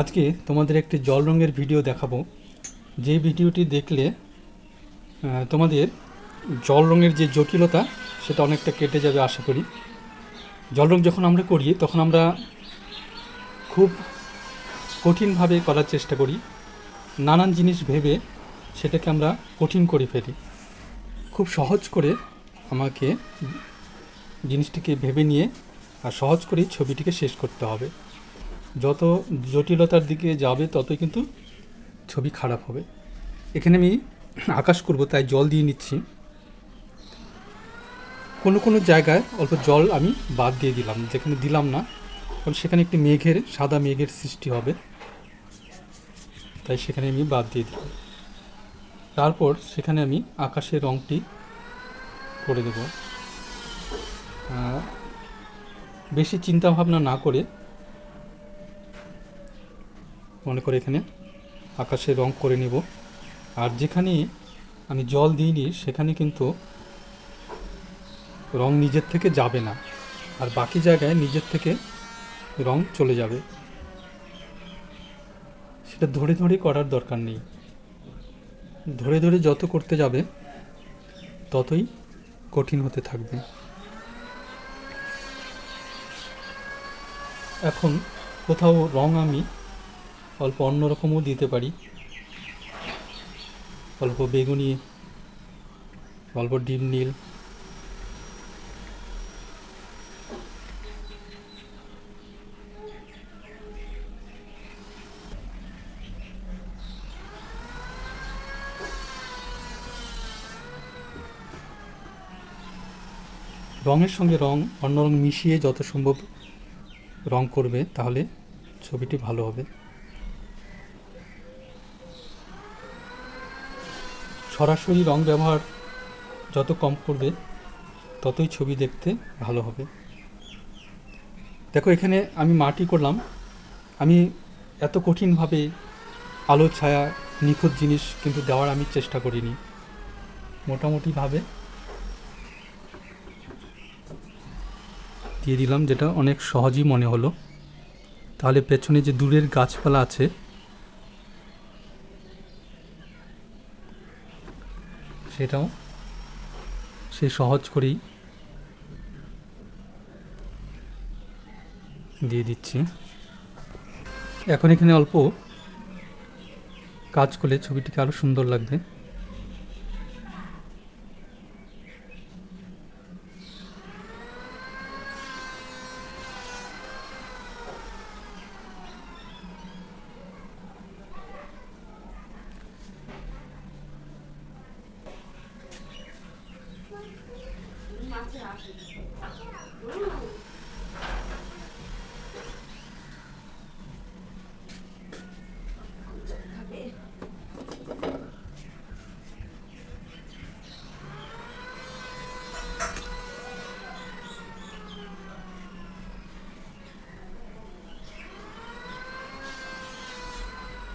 আজকে তোমাদের একটি জল রঙের ভিডিও দেখাবো। যে ভিডিওটি দেখলে তোমাদের জল রঙের যে জটিলতা, সেটা অনেকটা কেটে যাবে আশা করি। জল রং যখন আমরা করি, তখন আমরা খুব কঠিনভাবে করার চেষ্টা করি। নানান জিনিস ভেবে সেটাকে আমরা কঠিন করে ফেলি। খুব সহজ করে আমাকে জিনিসটিকে ভেবে নিয়ে আর সহজ করেই ছবিটিকে শেষ করতে হবে। যত জটিলতার দিকে যাবে, ততই কিন্তু ছবি খারাপ হবে। এখানে আমি আকাশ করব, তাই জল দিয়ে নিচ্ছি। কোনো কোনো জায়গায় অল্প জল আমি বাদ দিয়ে দিলাম, যেখানে দিলাম না। কারণ সেখানে একটি মেঘের, সাদা মেঘের সৃষ্টি হবে। তাই সেখানে আমি বাদ দিয়ে দিলাম। তারপর সেখানে আমি আকাশের রঙটি করে দেব। বেশি চিন্তা ভাবনা না করে মনে করে এখানে আকাশের রং করে নেব। আর যেখানে আমি জল দিইনি, সেখানে কিন্তু রং নিজের থেকে যাবে না। আর বাকি জায়গায় নিজের থেকে রং চলে যাবে। সেটা ধরে ধরে করার দরকার নেই। ধরে ধরে যত করতে যাবে, ততই কঠিন হতে থাকবে। এখন কোথাও রং আমি অল্প অন্যরকমও দিতে পারি। অল্প বেগুনি, অল্প ডিম নীল। রঙের সঙ্গে রং, অন্য রং মিশিয়ে যত সম্ভব রং করবে, তাহলে ছবিটি ভালো হবে। সরাসরি রং ব্যবহার যত কম করবে, ততই ছবি দেখতে ভালো হবে। দেখো, এখানে আমি মাটি করলাম। আমি এত কঠিনভাবে আলো, ছায়া, নিখুঁত জিনিস কিন্তু দেওয়ার আমি চেষ্টা করিনি, মোটামুটিভাবে। দিয়ে দিলাম, যেটা অনেক সহজই মনে হলো। তাহলে পেছনে যে দূরের গাছপালা আছে সেটাও সে সহজ করেই দিয়ে দিচ্ছি। এখন এখানে অল্প কাজ করলে ছবিটিকে আরও সুন্দর লাগবে।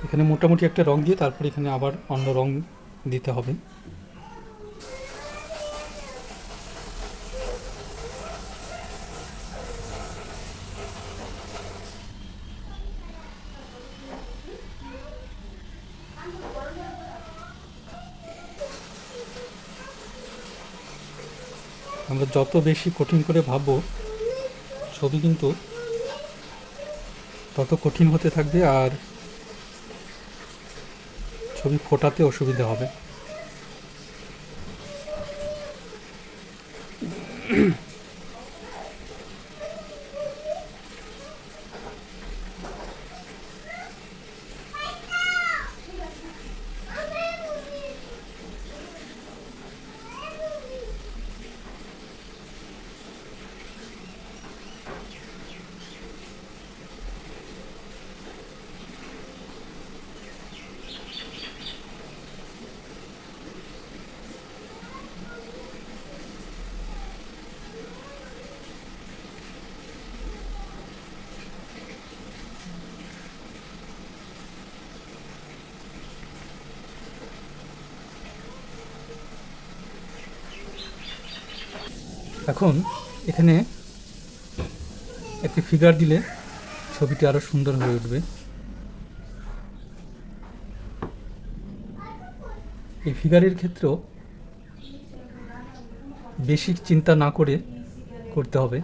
এখানে মোটামুটি একটা রং দিয়ে তারপর এখানে আবার অন্য রং দিতে হবে। আমরা যত বেশি কঠিন করে ভাববো ছবি কিন্তু তত কঠিন হতে থাকবে আর ছবি ফোটাতে অসুবিধা হবে। এখন এখানে একটি ফিগার দিলে ছবিটি আরও সুন্দর হয়ে উঠবে। এই ফিগারের ক্ষেত্রেও বেশি চিন্তা না করে করতে হবে।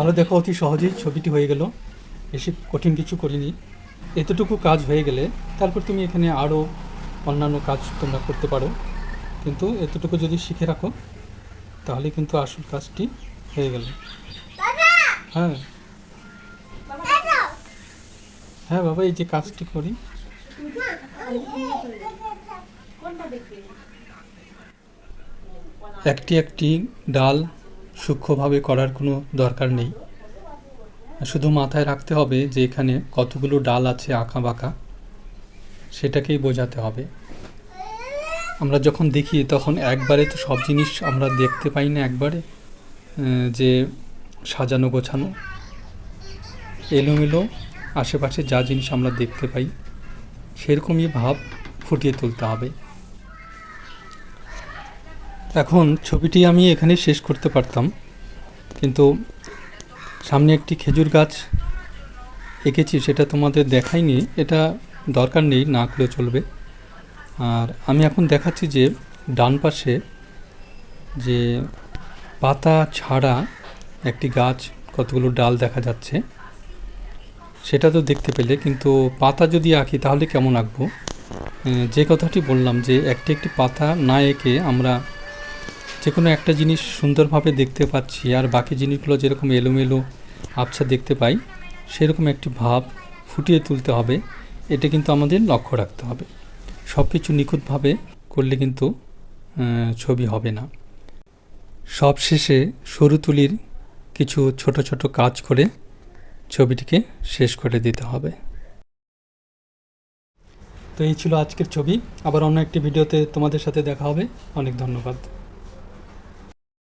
তাহলে দেখো অতি সহজেই ছবিটি হয়ে গেল। বেশি কঠিন কিছু করিনি। এতটুকু কাজ হয়ে গেলে তারপর তুমি এখানে আরও অন্যান্য কাজ তোমরা করতে পারো। কিন্তু এতটুকু যদি শিখে রাখো তাহলে কিন্তু আসল কাজটি হয়ে গেল। হ্যাঁ। হ্যাঁ বাবা এই যে কাজটি করি। একটি একটি ডাল সূক্ষ্মভাবে করার কোনো দরকার নেই। শুধু মাথায় রাখতে হবে যে এখানে কতগুলো ডাল আছে আঁকা বাঁকা, সেটাকেই বোঝাতে হবে। আমরা যখন দেখি, তখন একবারে তো সব জিনিস আমরা দেখতে পাই না একবারে যে সাজানো গোছানো। এলোমেলো আশেপাশে যা জিনিস আমরা দেখতে পাই, সেরকমই ভাব ফুটিয়ে তুলতে হবে। এখন ছবিটি আমি এখানে শেষ করতে পারতাম, কিন্তু সামনে একটি খেজুর গাছ এঁকেছি সেটা তোমাদের দেখাইনি, এটা দরকার নেই, না করলে চলবে। আর আমি এখন দেখাচ্ছি যে ডান পাশে যে পাতা ছাড়া একটি গাছ কতগুলো ডাল দেখা যাচ্ছে, সেটা তো দেখতে পেলে, কিন্তু পাতা যদি আঁকি তাহলে কেমন আঁকবো? যে কথাটি বললাম যে একটি একটি পাতা না এঁকে আমরা যে কোনো একটা জিনিস সুন্দরভাবে দেখতে পাচ্ছি, আর বাকি জিনিসগুলো যেরকম এলোমেলো আবছা দেখতে পাই, সেরকম একটি ভাব ফুটিয়ে তুলতে হবে। এটা কিন্তু আমাদের লক্ষ্য রাখতে হবে। সব কিছু নিখুঁতভাবে করলে কিন্তু ছবি হবে না। সব শেষে সরু তুলির কিছু ছোট ছোট কাজ করে ছবিটিকে শেষ করে দিতে হবে। তো এই ছিল আজকের ছবি। আবার অন্য একটি ভিডিওতে তোমাদের সাথে দেখা হবে। অনেক ধন্যবাদ।